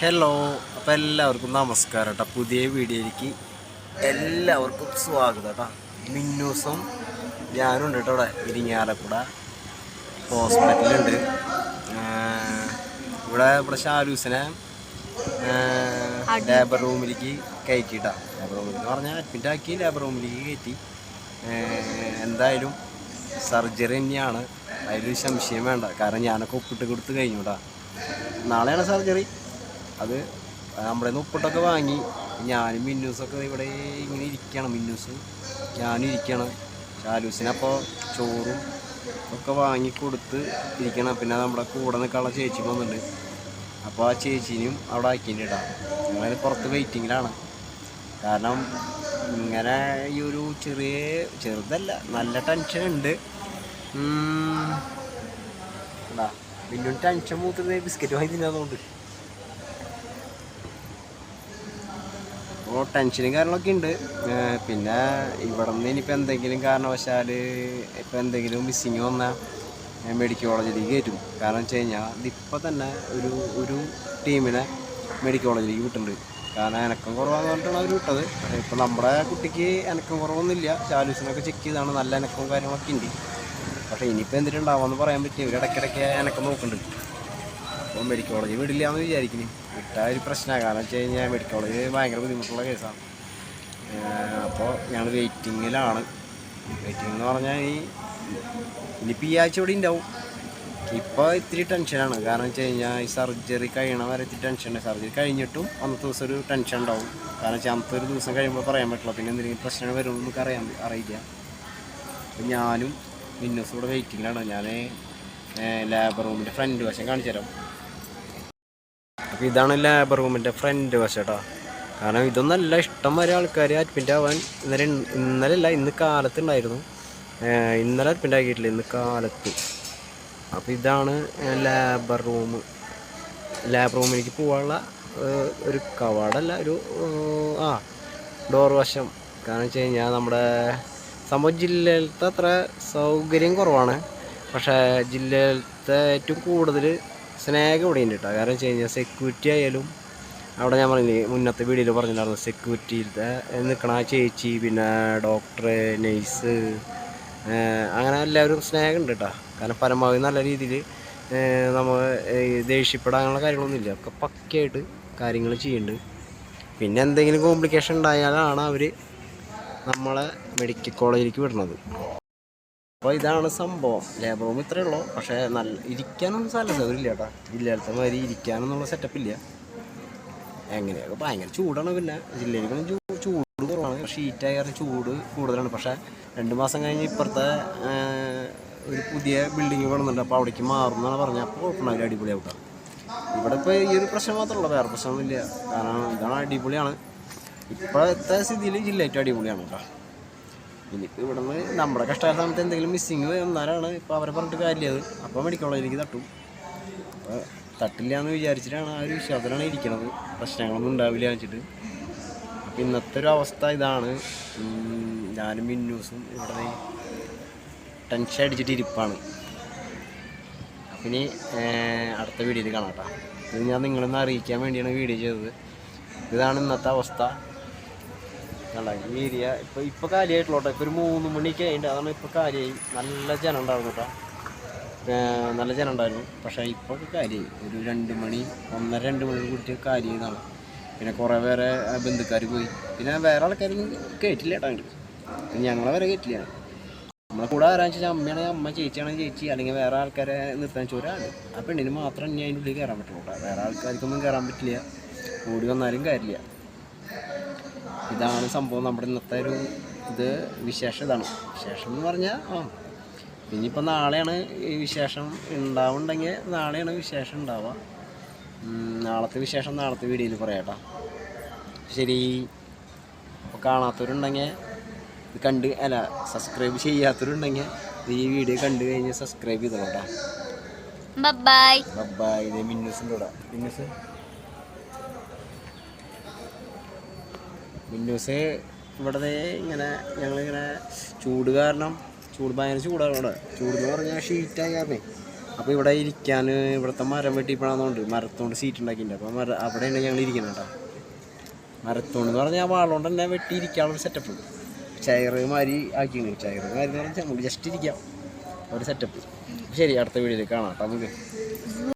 Hello അപ്പം എല്ലാവർക്കും നമസ്കാരം കേട്ടോ പുതിയ വീഡിയോയിലേക്ക് എല്ലാവർക്കും സ്വാഗതം കേട്ടോ മിന്നൂസും ഞാനും ഉണ്ട് കേട്ടോ ഇവിടെ ഇരിങ്ങാലക്കുട ഹോസ്പിറ്റലുണ്ട് ഇവിടെ ഇവിടെ ഷാലൂസിനെ ലേബർ റൂമിലേക്ക് കയറ്റിട്ടാ ലേബർ റൂമിൽ എന്ന് പറഞ്ഞാൽ അഡ്മിറ്റ് ആക്കി ലേബർ റൂമിലേക്ക് കയറ്റി. എന്തായാലും സർജറി തന്നെയാണ്. അതിലൊരു സംശയം വേണ്ട. കാരണം ഞാനൊക്കെ ഒപ്പിട്ട് കൊടുത്ത് കഴിഞ്ഞു കേട്ടോ നാളെയാണ് സർജറി അത് നമ്മുടെ ഉപ്പിട്ടൊക്കെ വാങ്ങി. ഞാനും മിന്നൂസൊക്കെ ഇവിടെ ഇങ്ങനെ ഇരിക്കണം മിന്നൂസ്. ഞാനും ഇരിക്കണം. ഷാലൂസിനപ്പോൾ ചോറും ഒക്കെ വാങ്ങി കൊടുത്ത് ഇരിക്കണം. പിന്നെ നമ്മുടെ കൂടെ നിൽക്കാനുള്ള ചേച്ചി വന്നിട്ടുണ്ട്. അപ്പോൾ ആ ചേച്ചീനും അവിടെ ആക്കിയിട്ടാ ഞങ്ങൾ പുറത്ത് വെയിറ്റിങ്ങിലാണ് കാരണം ഇങ്ങനെ ഈ ഒരു ചെറിയ ചെറുതല്ല നല്ല ടെൻഷൻ ഉണ്ട്. പിന്നെ ടെൻഷൻ മൂത്തത് ബിസ്ക്കറ്റ് വാങ്ങി തിന്നാതുകൊണ്ട് അപ്പോൾ ടെൻഷനും കാര്യങ്ങളൊക്കെ ഉണ്ട്. പിന്നെ ഇവിടെ നിന്ന് ഇനിയിപ്പോൾ എന്തെങ്കിലും കാരണവശാൽ ഇപ്പോൾ എന്തെങ്കിലും മിസ്സിങ് വന്നാൽ മെഡിക്കൽ കോളേജിലേക്ക് കയറ്റും. കാരണം വെച്ച് കഴിഞ്ഞാൽ ഇതിപ്പോൾ തന്നെ ഒരു ഒരു ടീമിനെ മെഡിക്കൽ കോളേജിലേക്ക് വിട്ടിട്ടുണ്ട്. കാരണം എനക്കം കുറവാന്ന് പറഞ്ഞിട്ടാണ് അവർ വിട്ടത്. ഇപ്പോൾ നമ്മുടെ കുട്ടിക്ക് എനക്കം കുറവൊന്നുമില്ല. ചാലൂസിനൊക്കെ ചെക്ക് ചെയ്താണ് നല്ല എനക്കവും കാര്യങ്ങളൊക്കെ ഉണ്ട്. പക്ഷേ ഇനിയിപ്പോൾ എന്തിട്ടുണ്ടാവുമെന്ന് പറയാൻ പറ്റിയ ഇവർ ഇടയ്ക്കിടയ്ക്ക് എനക്കം നോക്കുന്നുണ്ട്. അപ്പോൾ മെഡിക്കൽ കോളേജ് വിടില്ല എന്ന് വിചാരിക്കുന്നു. വിട്ടാൽ ഒരു പ്രശ്നമാണ് കാരണം വെച്ച് കഴിഞ്ഞാൽ മെഡിക്കൽ കോളേജ് ഭയങ്കര ബുദ്ധിമുട്ടുള്ള കേസാണ്. അപ്പോൾ ഞങ്ങൾ വെയിറ്റിങ്ങിലാണ് വെയിറ്റിംഗ് എന്ന് പറഞ്ഞാൽ ഈ ഇനിയിപ്പോൾ ഈ ആഴ്ച ഇവിടെ ഉണ്ടാവും ഇപ്പോൾ ഇത്തിരി ടെൻഷനാണ് കാരണം വെച്ച് കഴിഞ്ഞാൽ ഈ സർജറി കഴിയണ വരെ ഇത്തിരി ടെൻഷനുണ്ട് സർജറി കഴിഞ്ഞിട്ടും അന്നത്തെ ദിവസം ഒരു ടെൻഷൻ ഉണ്ടാവും. കാരണം വെച്ചാൽ അന്നത്തെ ഒരു ദിവസം കഴിയുമ്പോൾ പറയാൻ പറ്റില്ല. പിന്നെ എന്തെങ്കിലും പ്രശ്നങ്ങൾ വരുമെന്ന് നമുക്ക് അറിയാൻ അറിയില്ല. അപ്പം ഞാനും മിന്നൂസ് ഇവിടെ വെയിറ്റിങ്ങിലാണ് ഞാൻ ലാബ് റൂമിന്റെ ഫ്രണ്ട് വശം കാണിച്ചു തരാം അപ്പോൾ ഇതാണ് ലാബ് റൂമിന്റെ ഫ്രണ്ട് വശട്ടോ കാരണം ഇതൊന്നല്ല ഇഷ്ടം വരെ ആൾക്കാർ അഡ്മിറ്റ് ആവാൻ ഇന്നലെ ഇന്നലെ അല്ല ഇന്ന് കാലത്ത് ഉണ്ടായിരുന്നു ഇന്നലെ അഡ്മിറ്റ് ആക്കിയിട്ടില്ല ഇന്ന് കാലത്ത്. അപ്പോൾ ഇതാണ് ലാബർ റൂം ലാബ് റൂമിലേക്ക് പോകാനുള്ള ഒരു കവാടല്ല ഒരു ആ ഡോർ വശം. കാരണം വെച്ച് കഴിഞ്ഞാൽ നമ്മുടെ സംഭവം ജില്ലയിലത്തെ അത്ര സൗകര്യം കുറവാണ്. പക്ഷേ ജില്ലയിലത്തെ ഏറ്റവും കൂടുതൽ സ്നേഹം ഇവിടെ ഉണ്ട് കേട്ടോ കാരണം വെച്ച് കഴിഞ്ഞാൽ സെക്യൂരിറ്റി ആയാലും അവിടെ ഞാൻ പറഞ്ഞില്ലേ മുന്നത്തെ വീഡിയോയിൽ പറഞ്ഞിട്ടുണ്ടായിരുന്നു സെക്യൂരിറ്റിയിലത്തെ നിൽക്കണ ചേച്ചി പിന്നെ ഡോക്ടർ നഴ്സ് അങ്ങനെ എല്ലാവരും സ്നേഹമുണ്ട് കേട്ടോ കാരണം പരമാവധി നല്ല രീതിയിൽ നമ്മൾ ദേഷ്യപ്പെടാനുള്ള കാര്യങ്ങളൊന്നുമില്ല. ഒക്കെ പക്കയായിട്ട് കാര്യങ്ങൾ ചെയ്യുന്നുണ്ട് പിന്നെ എന്തെങ്കിലും കോംപ്ലിക്കേഷൻ ഉണ്ടായാലാണ് അവർ നമ്മളെ മെഡിക്കൽ കോളേജിലേക്ക് വിടുന്നത് അപ്പോൾ ഇതാണ് സംഭവം. ലേബർ റൂം ഇത്രയേ ഉള്ളൂ. പക്ഷേ നല്ല ഇരിക്കാനൊന്നും സ്ഥല സൗകര്യം ഇല്ല കേട്ടോ. ജില്ലയിലത്തെ മാതിരി ഇരിക്കാനൊന്നുള്ള സെറ്റപ്പ് ഇല്ല. എങ്ങനെയൊക്കെ ഭയങ്കര ചൂടാണ് പിന്നെ. ജില്ലയിലേക്കൊന്നും ചൂട് കുറവാണ്. ഷീറ്റായ കാരണം ചൂട് കൂടുതലാണ്. പക്ഷേ രണ്ട് മാസം കഴിഞ്ഞ് ഇപ്പുറത്തെ ഒരു പുതിയ ബിൽഡിങ് വേണമെന്നുണ്ട് അപ്പോൾ അവിടേക്ക് മാറും എന്നാണ് പറഞ്ഞത്. അപ്പോൾ കുഴപ്പമില്ല. അടിപൊളിയാവട്ടെ. ഇവിടെ ഇപ്പോൾ ഈ ഒരു പ്രശ്നം മാത്രമല്ല വേറെ പ്രശ്നമൊന്നുമില്ല. കാരണം ഇതാണ് അടിപൊളിയാണ്. ഇപ്പോഴത്തെ സ്ഥിതിയിൽ ജില്ലയായിട്ട് അടിപൊളിയാണ് കേട്ടോ. ഇനിയിപ്പോൾ ഇവിടുന്ന് നമ്മുടെ കഷ്ടകാല സമയത്ത് എന്തെങ്കിലും മിസ്സിങ് വന്നാലാണ് ഇപ്പോൾ അവരെ പറഞ്ഞിട്ട് കാര്യമില്ല അപ്പോൾ മെഡിക്കൽ കോളേജിലേക്ക് തട്ടും. അപ്പോൾ തട്ടില്ല എന്ന് വിചാരിച്ചിട്ടാണ് ആ ഒരു വിശ്വാസത്തിലാണ് ഇരിക്കണത്. പ്രശ്നങ്ങളൊന്നും ഉണ്ടാവില്ല വെച്ചിട്ട്. അപ്പം ഇന്നത്തെ ഒരു അവസ്ഥ ഇതാണ്. ഞാനും മിന്നൂസും ഇവിടെ ടെൻഷൻ അടിച്ചിട്ട് ഇരിപ്പാണ്. അപ്പം ഇനി അടുത്ത വീഡിയോയിൽ കാണാം കേട്ടോ ഇത് ഞാൻ നിങ്ങളൊന്ന് അറിയിക്കാൻ വേണ്ടിയാണ് വീഡിയോ ചെയ്തത്. ഇതാണ് ഇന്നത്തെ അവസ്ഥ. കണ്ട? ഏരിയ ഇപ്പോൾ ഇപ്പോൾ കാലിയായിട്ടുള്ളൂ ഒരു മൂന്ന് മണിക്ക് കഴിഞ്ഞിട്ട് അതാണ് ഇപ്പോൾ കാലിയായി നല്ല ജനം ഉണ്ടായിരുന്നു കേട്ടോ നല്ല ജനം ഉണ്ടായിരുന്നു. പക്ഷെ ഇപ്പോൾ കാലിയായി ഒരു രണ്ട് മണി ഒന്നര രണ്ട് മണി കൂടിയിട്ട് കാലിയായതാണ് പിന്നെ കുറേ പേരെ ബന്ധുക്കാർ പോയി. പിന്നെ വേറെ ആൾക്കാരൊന്നും കേട്ടില്ല കേട്ടോ ഞങ്ങളെ വരെ കേട്ടില്ല നമ്മളെ കൂടെ ആരാന്ന് വെച്ചാൽ അമ്മയാണെങ്കിൽ അമ്മ ചേച്ചിയാണെങ്കിൽ ചേച്ചി അല്ലെങ്കിൽ വേറെ ആൾക്കാരെ നിർത്താൻ വെച്ചാൽ ഒരാൾ. ആ പെണ്ണിന് മാത്രം ഇനി അതിന്റെ ഉള്ളിൽ കയറാൻ പറ്റുള്ളൂ വേറെ ആൾക്കാർക്കൊന്നും കയറാൻ പറ്റില്ല. കൂടി വന്നാലും കാര്യമില്ല. ഇതാണ് സംഭവം നമ്മുടെ ഇന്നത്തെ ഒരു ഇത് വിശേഷം ഇതാണ്. വിശേഷം എന്ന് പറഞ്ഞാൽ ആ ഇനിയിപ്പോൾ നാളെയാണ് ഈ വിശേഷം ഉണ്ടാവുന്നുണ്ടെങ്കിൽ നാളെയാണ് വിശേഷം ഉണ്ടാവുക. നാളത്തെ വിശേഷം നാളത്തെ വീഡിയോയിൽ പറയാട്ടോ ശരി അപ്പോൾ കാണാത്തവരുണ്ടെങ്കിൽ ഇത് കണ്ട് അല്ല സബ്സ്ക്രൈബ് ചെയ്യാത്തവരുണ്ടെങ്കിൽ ഈ വീഡിയോ കണ്ടു കഴിഞ്ഞ് സബ്സ്ക്രൈബ് ചെയ്തോട്ടോ ബൈ ബൈ ബൈ ഇത് മിന്നൂസിന്റെ കൂടെ. മിന്നൂസ്? മിന്നൂസ് ഇവിടെ ഇങ്ങനെ ഞങ്ങളിങ്ങനെ ചൂട് കാരണം ചൂട് ഭയങ്കര ചൂടാണ് ഇവിടെ ചൂട് എന്ന് പറഞ്ഞാൽ ഷീറ്റായി കാരണേ. അപ്പോൾ ഇവിടെ ഇരിക്കാൻ ഇവിടുത്തെ മരം വെട്ടിപ്പോഴാന്നുണ്ട് മരത്തോണ്ട് സീറ്റ് ഉണ്ടാക്കിയിട്ടുണ്ട്. അപ്പോൾ മര അവിടെയാണ് ഞങ്ങൾ ഇരിക്കുന്നത് കേട്ടോ. മരത്തോണ്ട് എന്ന് പറഞ്ഞാൽ വാളുകൊണ്ട് തന്നെ വെട്ടി ഇരിക്കാനുള്ള സെറ്റപ്പ് ചെയറ് മാതിരി ആക്കിയാണ് ചെയറ് മാതിരി എന്ന് പറഞ്ഞാൽ നമുക്ക് ജസ്റ്റ് ഇരിക്കാം. ഒരു സെറ്റപ്പ് ശരി അടുത്ത വീഡിയോയിൽ കാണാം കേട്ടോ നമുക്ക്.